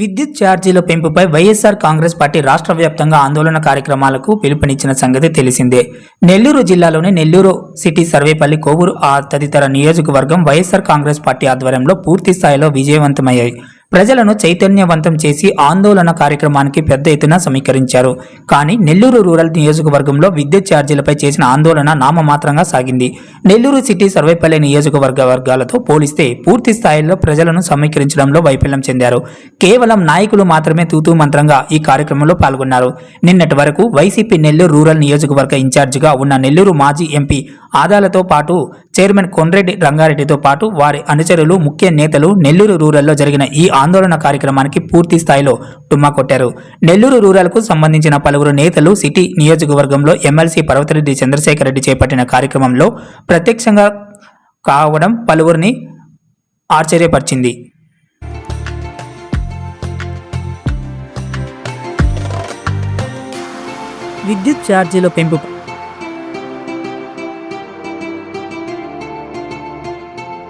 విద్యుత్ ఛార్జీల పెంపుపై వైఎస్ఆర్ కాంగ్రెస్ పార్టీ రాష్ట్ర వ్యాప్తంగా ఆందోళన కార్యక్రమాలకు పిలుపునిచ్చిన సంగతి తెలిసిందే. నెల్లూరు జిల్లాలోని నెల్లూరు సిటీ సర్వేపల్లి కోవూరు ఆ తదితర నియోజకవర్గం వైఎస్ఆర్ కాంగ్రెస్ పార్టీ ఆధ్వర్యంలో పూర్తి స్థాయిలో విజయవంతమయ్యాయి. ప్రజలను చైతన్యవంతం చేసి ఆందోళన కార్యక్రమానికి పెద్ద ఎత్తున సమీకరించారు. కానీ నెల్లూరు రూరల్ నియోజకవర్గంలో విద్యుత్ ఛార్జీలపై చేసిన ఆందోళన నామమాత్రంగా సాగింది. నెల్లూరు సిటీ సర్వేపల్లి నియోజకవర్గ వర్గాలతో పోలిస్తే పూర్తి స్థాయిలో ప్రజలను సమీకరించడంలో వైఫల్యం చెందారు. కేవలం నాయకులు మాత్రమే తూతూ మంత్రంగా ఈ కార్యక్రమంలో పాల్గొన్నారు. నిన్నటి వరకు వైసీపీ నెల్లూరు రూరల్ నియోజకవర్గ ఇన్ఛార్జిగా ఉన్న నెల్లూరు మాజీ ఎంపీ ఆదాలతో పాటు చైర్మన్ కొండ్రెడ్డి రంగారెడ్డితో పాటు వారి అనుచరులు ముఖ్య నేతలు నెల్లూరు రూరల్లో జరిగిన ఈ ఆందోళన కార్యక్రమానికి పూర్తి స్థాయిలో టుమ్మా కొట్టారు. నెల్లూరు రూరల్కు సంబంధించిన పలువురు నేతలు సిటీ నియోజకవర్గంలో ఎమ్మెల్సీ పర్వతిరెడ్డి చంద్రశేఖర్ రెడ్డి చేపట్టిన కార్యక్రమంలో ప్రత్యక్షంగా కావడం పలువురిని ఆశ్చర్యపరిచింది. విద్యుత్ ఛార్జీల పెంపు